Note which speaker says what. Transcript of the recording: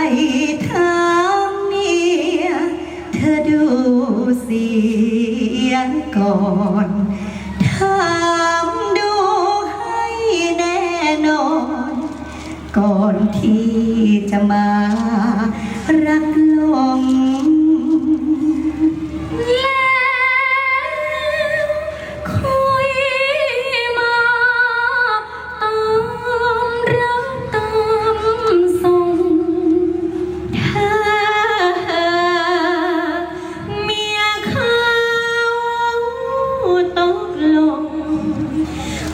Speaker 1: กลับไปถามเมีย เธอดูเสียก่อนถามดูให้แน่นอน ก่อนที่จะมารัก of love